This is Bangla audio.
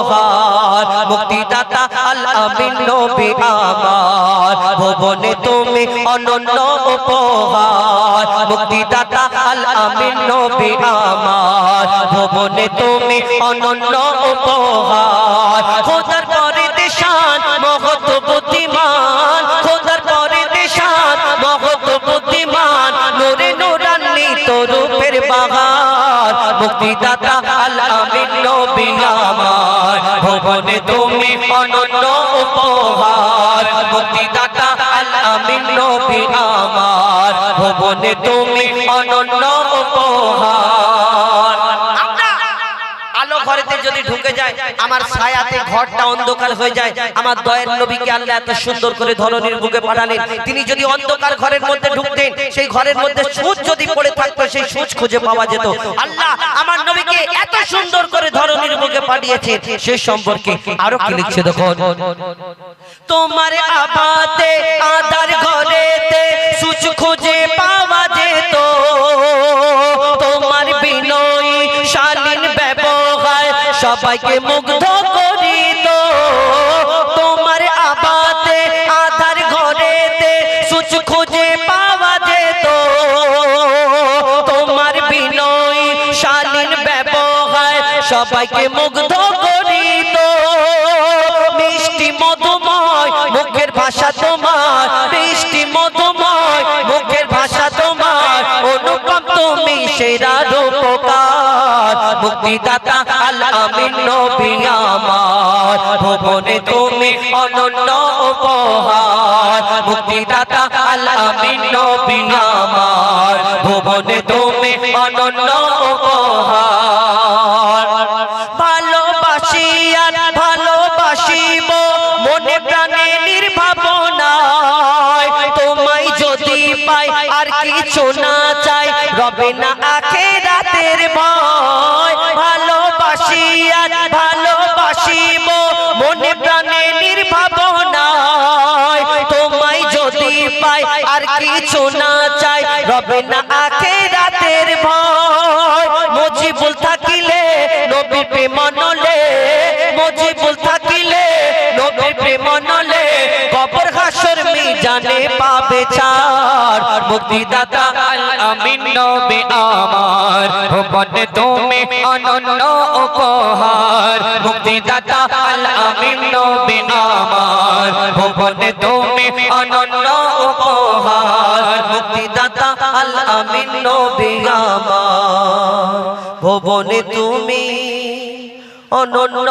উপহার মুক্তিদাতা আল আমিন নবী আমার। ভুবনে তুমি অনন্য উপহার। মুক্তিদাতা আল নবী আমার। ভুবনে তুমি অনন্য উপহার। খোদার পরে দেশান মহৎ মুক্তিদাতা আল আমিন নবী আমার ভবনে তুমি অনন্য উপহার। মুক্তিদাতা আল আমিন নবী আমার ভবনে তুমি অনন্য ঢুকে যায়, আমার ছায়াতে ঘরটা অন্ধকার হয়ে যায়। আমার দয়ের নবীকে আল্লাহ এত সুন্দর করে ধরনের বুকে পাঠালেন। তিনি যদি অন্ধকার ঘরের মধ্যে ঢুকতেন, সেই ঘরের মধ্যে সুচ যদি পড়ে থাকতো, সেই সুচ খুঁজে পাওয়া যেত। আল্লাহ আমার নবীকে এত সুন্দর করে ধরনের বুকে পাঠিয়েছেন। সে সম্পর্কে আরও কি লিখছে দেখো তোমার আবাতে আদার ঘরেতে সুচ খুঁজে সবাইকে মুগ্ধ করিত। তোমার আবাতে আধার ঘরেতে সুচ খুঁজে পাওয়া যেত। তোমার বিনয়ী, শালীন ব্যবহার সবাইকে মুগ্ধ করিত। মিষ্টি মধুময়, মুখের ভাষা তোমার। মিষ্টি মধুময়, মুখের ভাষা তোমার। অনুপম তুমি সেরা রূপকার মুক্তিদাতা আল আমিন নবী আমার। ভুবনে তুমি অনন্য উপহার। মুক্তিদাতা আল আমিন নবী আমার। ভুবনে তুমি অনন্য উপহার। আর কিছু না চাই। রবে না আখে রাতের ভয়। ভালোবাসি আর ভালোবাসিব। মনে প্রাণে নির্ভাবনায় তোমায় যদি পাই, আর কিছু না চাই। রবে না আখে রাতের ভয়। মজিবুল থাকিলে নবীর প্রেম নলে। মজিবুল থাকিলে নবীর প্রেম মিজানে পাবে ছাড় মুক্তিদাতা আল আমিন নবী আমার। ভুবনে তুমি অনন্য উপহার। মুক্তিদাতা আল আমিন নবী আমার। ভুবনে তুমি অনন্য উপহার। মুক্তিদাতা আল আমিন নবী আমার। ভুবনে তুমি অনন্য